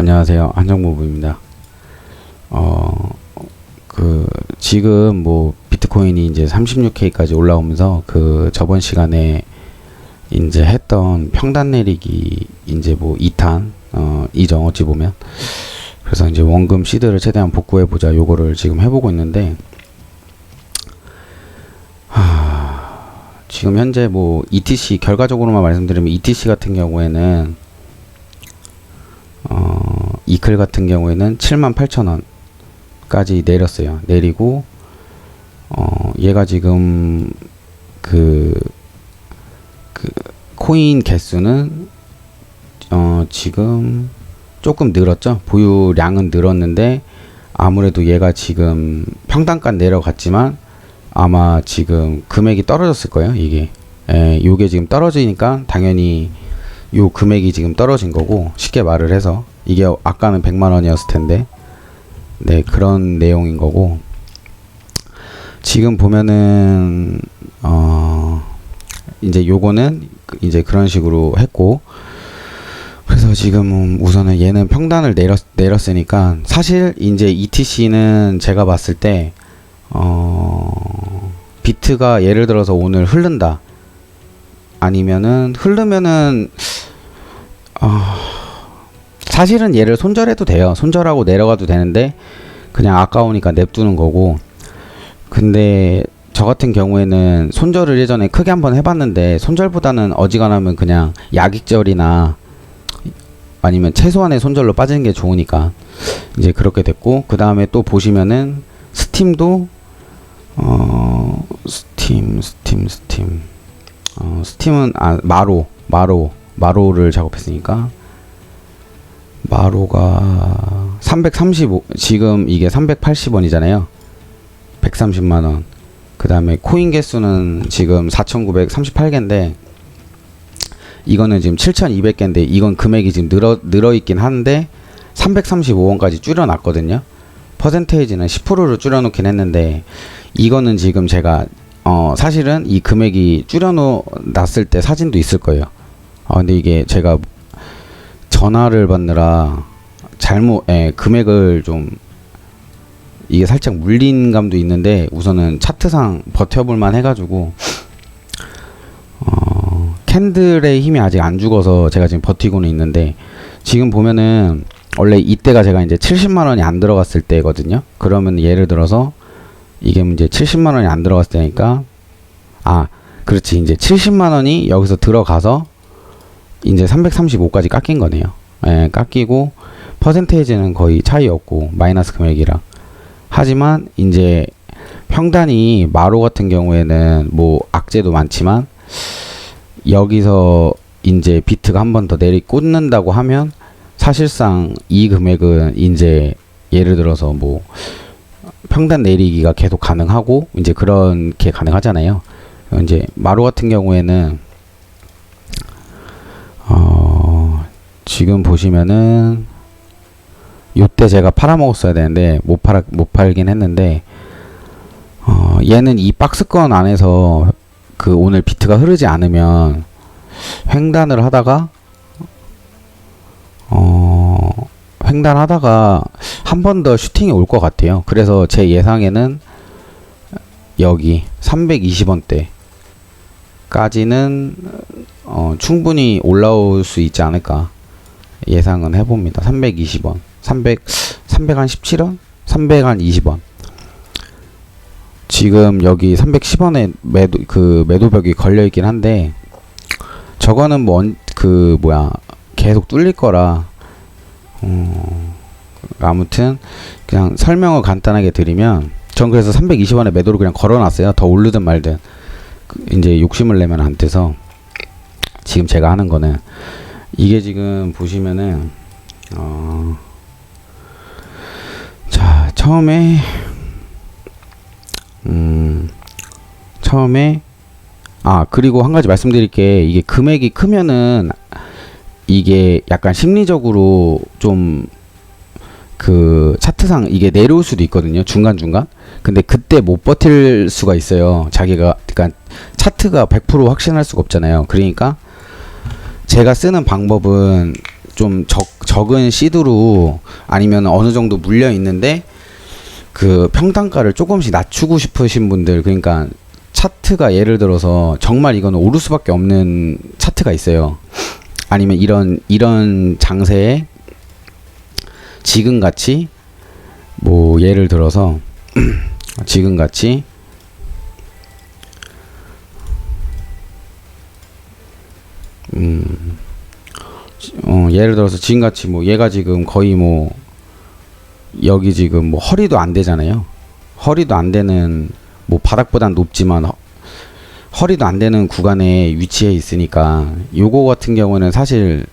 안녕하세요. 한정부부입니다. 어, 그, 지금 뭐, 비트코인이 이제 36K까지 올라오면서 그 저번 시간에 이제 했던 평단 내리기 이제 뭐 2탄, 어, 이정 어찌 보면. 그래서 이제 원금 시드를 최대한 복구해보자 요거를 지금 해보고 있는데, 하, 지금 현재 뭐 ETC 결과적으로만 말씀드리면 ETC 같은 경우에는 어, 이클 같은 경우에는 78,000원까지 내렸어요. 내리고 어, 얘가 지금 그, 그 코인 개수는 어, 지금 조금 늘었죠. 보유량은 늘었는데 아무래도 얘가 지금 평단가 내려갔지만 아마 지금 금액이 떨어졌을 거예요. 이게 예, 요게 지금 떨어지니까 당연히 요 금액이 지금 떨어진 거고 쉽게 말을 해서 이게 아까는 100만 원이었을 텐데 네 그런 내용인 거고 지금 보면은 어 이제 요거는 이제 그런 식으로 했고 그래서 지금 우선은 얘는 평단을 내렸 내렸으니까 사실 이제 ETC는 제가 봤을 때 어 비트가 예를 들어서 오늘 흐른다. 아니면은 흐르면은 어, 사실은 얘를 손절해도 돼요. 손절하고 내려가도 되는데 그냥 아까우니까 냅두는 거고. 근데 저 같은 경우에는 손절을 예전에 크게 한번 해봤는데 손절보다는 어지간하면 그냥 약익절이나 아니면 최소한의 손절로 빠지는 게 좋으니까 이제 그렇게 됐고 그 다음에 또 보시면은 스팀도 어 스팀 스팀 스팀 어 스팀은 아 마로 마로 마로를 작업했으니까 마로가 335 지금 이게 380원이잖아요. 130만 원. 그다음에 코인 개수는 지금 4,938개인데 이거는 지금 7,200개인데 이건 금액이 지금 늘어 늘어 있긴 한데 335원까지 줄여 놨거든요. 퍼센테이지는 10%로 줄여 놓긴 했는데 이거는 지금 제가 어 사실은 이 금액이 줄여 놨을 때 사진도 있을 거예요. 아 근데 이게 제가 전화를 받느라 잘못 예, 금액을 좀 이게 살짝 물린 감도 있는데 우선은 차트상 버텨볼만 해가지고 어, 캔들의 힘이 아직 안 죽어서 제가 지금 버티고는 있는데 지금 보면은 원래 이때가 제가 이제 70만 원이 안 들어갔을 때거든요. 그러면 예를 들어서 이게 이제 70만 원이 안 들어갔을 때니까 아 그렇지 이제 70만 원이 여기서 들어가서 이제 335까지 깎인 거네요. 예, 깎이고 퍼센테이지는 거의 차이 없고 마이너스 금액이라. 하지만 이제 평단이 마로 같은 경우에는 뭐 악재도 많지만 여기서 이제 비트가 한 번 더 내리 꽂는다고 하면 사실상 이 금액은 이제 예를 들어서 뭐 평단 내리기가 계속 가능하고 이제 그렇게 가능하잖아요. 이제 마로 같은 경우에는 지금 보시면은 요때 제가 팔아먹었어야 되는데 못 팔아 못 팔긴 했는데 어 얘는 이 박스권 안에서 그 오늘 비트가 흐르지 않으면 횡단을 하다가 어 횡단하다가 한 번 더 슈팅이 올 것 같아요. 그래서 제 예상에는 여기 320원대까지는 어, 충분히 올라올 수 있지 않을까 예상은 해봅니다. 320원, 300, 317원, 320원. 지금 여기 310원에 매도 그 매도벽이 걸려 있긴 한데 저거는 뭐그 뭐야 계속 뚫릴 거라 어, 아무튼 그냥 설명을 간단하게 드리면 전 그래서 320원에 매도를 그냥 걸어놨어요. 더 오르든 말든 그 이제 욕심을 내면 안 돼서 지금 제가 하는 거는 이게 지금 보시면은 어, 자 처음에 음 처음에 아 그리고 한 가지 말씀드릴 게 이게 금액이 크면은 이게 약간 심리적으로 좀 그 차트상 이게 내려올 수도 있거든요 중간 중간. 근데 그때 못 버틸 수가 있어요. 자기가 그러니까 차트가 100% 확신할 수가 없잖아요. 그러니까 제가 쓰는 방법은 좀 적, 적은 시드로 아니면 어느 정도 물려 있는데 그 평단가를 조금씩 낮추고 싶으신 분들 그러니까 차트가 예를 들어서 정말 이거는 오를 수밖에 없는 차트가 있어요. 아니면 이런 이런 장세에 지금 같이 뭐 예를 들어서 지금 같이 어, 예를 들어서 지금 같이 뭐 얘가 지금 거의 뭐 여기 지금 뭐 허리도 안 되잖아요. 허리도 안 되는 뭐 바닥보단 높지만 허, 허리도 안 되는 구간에 위치해 있으니까 요거 같은 경우는 사실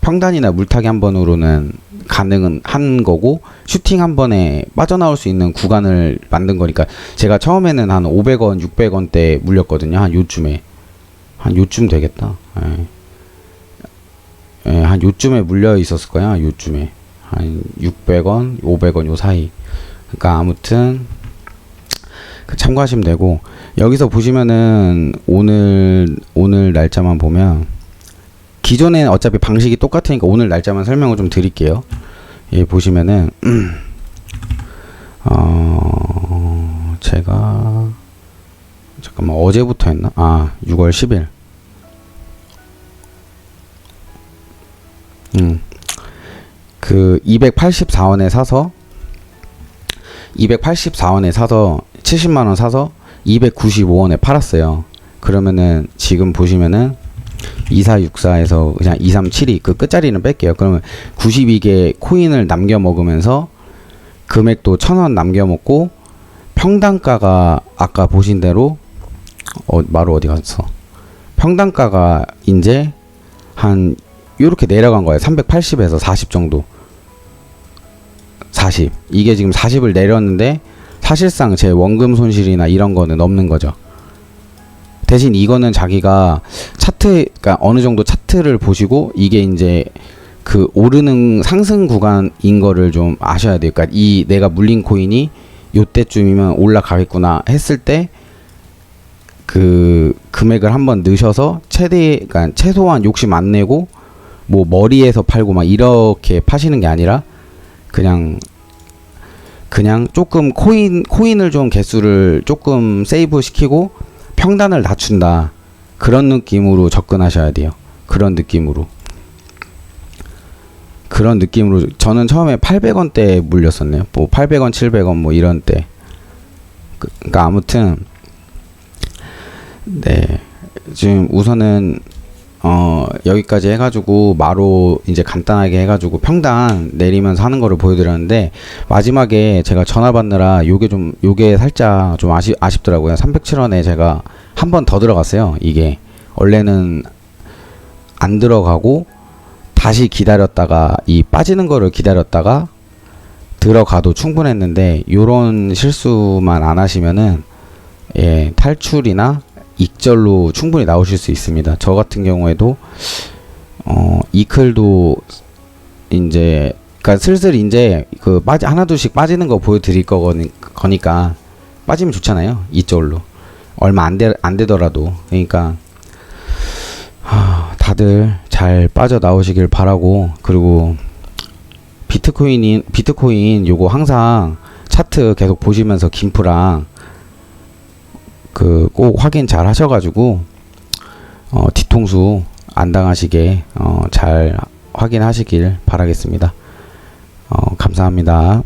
평단이나 물타기 한 번으로는 가능은 한 거고 슈팅 한 번에 빠져나올 수 있는 구간을 만든 거니까 제가 처음에는 한 500원, 600원대 물렸거든요. 한 요쯤에 한 요쯤 되겠다. 예. 예, 한 요쯤에 물려 있었을 거야. 요쯤에 한 600원, 500원 요 사이. 그러니까 아무튼 그 참고하시면 되고 여기서 보시면은 오늘 오늘 날짜만 보면 기존에 어차피 방식이 똑같으니까 오늘 날짜만 설명을 좀 드릴게요. 예, 보시면은 어 제가 잠깐만 어제부터 했나? 아 6월 10일. 음. 그 284원에 사서 284원에 사서 70만 원 사서 295원에 팔았어요. 그러면은 지금 보시면은 2464에서 그냥 2372 그 끝자리는 뺄게요. 그러면 92개 코인을 남겨 먹으면서 금액도 1000원 남겨 먹고 평단가가 아까 보신 대로 어 마루 어디 갔어? 평단가가 이제 한 요렇게 내려간 거예요. 380에서 40 정도. 40. 이게 지금 40을 내렸는데 사실상 제 원금 손실이나 이런 거는 없는 거죠. 대신 이거는 자기가 차트, 그러니까 어느 정도 차트를 보시고 이게 이제 그 오르는 상승 구간인 거를 좀 아셔야 돼요. 그러니까 이 내가 물린 코인이 요때쯤이면 올라가겠구나 했을 때 그 금액을 한번 넣으셔서 최대, 그러니까 최소한 욕심 안 내고 뭐 머리에서 팔고 막 이렇게 파시는 게 아니라 그냥 그냥 조금 코인 코인을 좀 개수를 조금 세이브 시키고 평단을 낮춘다. 그런 느낌으로 접근하셔야 돼요. 그런 느낌으로. 그런 느낌으로 저는 처음에 800원대 물렸었네요. 뭐 800원 700원 뭐 이런 때. 그, 그러니까 아무튼 네. 지금 우선은 어 여기까지 해가지고 마로 이제 간단하게 해가지고 평단 내리면서 하는 거를 보여드렸는데 마지막에 제가 전화 받느라 요게 좀 요게 살짝 좀 아시, 아쉽더라고요. 307원에 제가 한 번 더 들어갔어요 이게. 원래는 안 들어가고 다시 기다렸다가 이 빠지는 거를 기다렸다가 들어가도 충분했는데 요런 실수만 안 하시면은 예 탈출이나 익절로 충분히 나오실 수 있습니다. 저 같은 경우에도 어 이클도 이제 그러니까 슬슬 이제 그 빠지 하나 둘씩 빠지는 거 보여드릴 거니까 빠지면 좋잖아요. 이절로 얼마 안돼 안 되더라도 그러니까 하, 다들 잘 빠져 나오시길 바라고 그리고 비트코인인 비트코인 요거 항상 차트 계속 보시면서 김프랑 그 꼭 확인 잘 하셔가지고 어, 뒤통수 안 당하시게 어, 잘 확인하시길 바라겠습니다. 어, 감사합니다.